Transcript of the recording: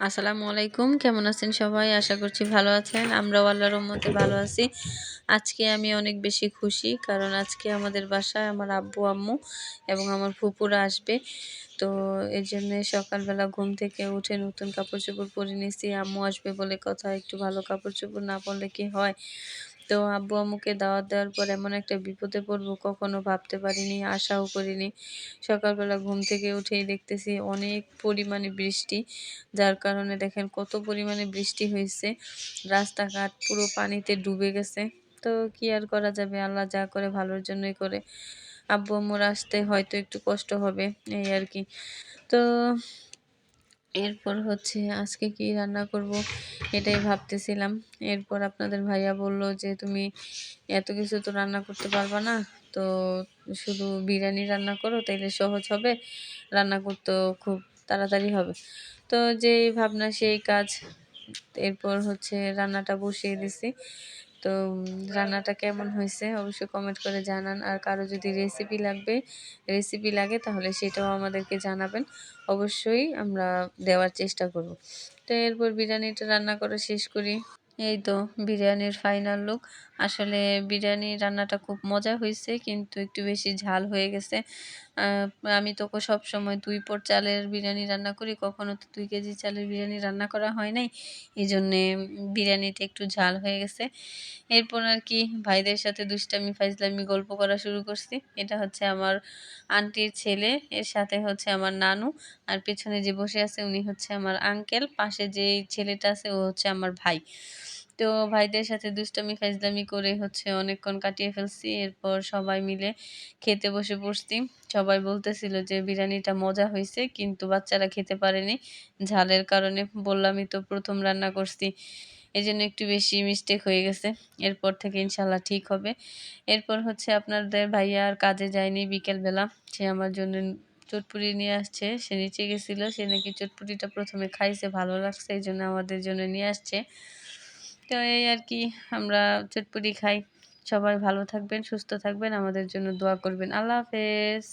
আসসালামু আলাইকুম। কেমন আছেন সবাই? আশা করছি ভালো আছেন। আমরাও আল্লাহর রহমতে ভালো আছি। আজকে আমি অনেক বেশি খুশি কারণ আজকে আমাদের বাসায় আমার আব্বু, আম্মু এবং আমার ফুপুরা আসবে। তো এই জন্য সকালবেলা ঘুম থেকে উঠে নতুন কাপড় চোপড় পরে নিয়েছি। আম্মু আসবে বলে কথা, একটু ভালো কাপড় চোপড় না পরলে কি হয়? তো আব্বু আম্মুকে দাওয়াত দেওয়ার পর এমন একটা বিপদে পড়ব কখনো ভাবতে পারিনি, আশাও করিনি। সকালবেলা ঘুম থেকে উঠেই দেখতেছি অনেক পরিমাণে বৃষ্টি, যার কারণে দেখেন কত পরিমাণে বৃষ্টি হয়েছে। রাস্তাঘাট পুরো পানিতে ডুবে গেছে। তো কি আর করা যাবে? আল্লাহ যা করে ভালোর জন্যই করে। আব্বু আম্মুর আসতে হয়তো একটু কষ্ট হবে, এই আর কি। তো এরপর হচ্ছে আজকে কি রান্না করব এটাই ভাবতেছিলাম। এরপর আপনাদের ভাইয়া বলল যে, তুমি এত কিছু তো রান্না করতে পারবা না, তো শুধু বিরিয়ানি রান্না করো, তাইলে সহজ হবে, রান্না করতেও খুব তাড়াতাড়ি হবে। তো যেই ভাবনা, সেই কাজ, এরপর হচ্ছে রান্নাটা বসিয়ে দিছি। তো রান্নাটা কেমন হয়েছে অবশ্যই কমেন্ট করে জানান। আর কারও যদি রেসিপি লাগবে রেসিপি লাগে তাহলে সেটাও আমাদেরকে জানাবেন। অবশ্যই আমরা দেওয়ার চেষ্টা করব। তো এরপর বিরিয়ানিটা রান্না করা শেষ করি। এই তো বিরিয়ানির ফাইনাল লুক আসলে বিরিয়ানি রান্নাটা খুব মজা হয়েছে কিন্তু একটু বেশি ঝাল হয়ে গেছে। আমি তো সব সময় দুই পট চালের বিরিয়ানি রান্না করি, কখনো তো দুই কেজি চালের বিরিয়ানি রান্না করা হয় নাই। এই জন্যে বিরিয়ানিটা একটু ঝাল হয়ে গেছে। এরপর আর কি, ভাইদের সাথে দুষ্টামি ফাইজলামি গল্প করা শুরু করছি। এটা হচ্ছে আমার আন্টির ছেলে, এর সাথে হচ্ছে আমার নানু। আর পেছনে যে বসে আছে উনি হচ্ছে আমার আঙ্কেল পাশে যে ছেলেটা আছে ও হচ্ছে আমার ভাই। তো ভাইদের সাথে দুষ্টামি ফাইজলামি করে হচ্ছে অনেকক্ষণ কাটিয়ে ফেলছি। এরপর সবাই মিলে খেতে বসে পড়ছি। সবাই বলতেছিল যে বিরিয়ানিটা মজা হয়েছে, কিন্তু বাচ্চারা খেতে পারেনি। ঝালের কারণে বললামই তো প্রথম রান্না করছি। এই জন্য একটু বেশি মিস্টেক হয়ে গেছে। এরপর থেকে ইনশাল্লাহ ঠিক হবে। এরপর হচ্ছে আপনাদের ভাইয়া আর কাজে যায়নি বিকেলবেলা। সে আমার জন্য চটপুরি নিয়ে আসছে। সে নিচে গেছিল। সে নাকি চটপুরিটা প্রথমে খাইছে, ভালো লাগছে, এই জন্য আমাদের জন্য নিয়ে আসছে। তো এই আর কি, আমরা চটপুরি খাই। সবাই ভালো থাকবেন, সুস্থ থাকবেন, আমাদের জন্য দোয়া করবেন। আল্লাহ হাফেজ।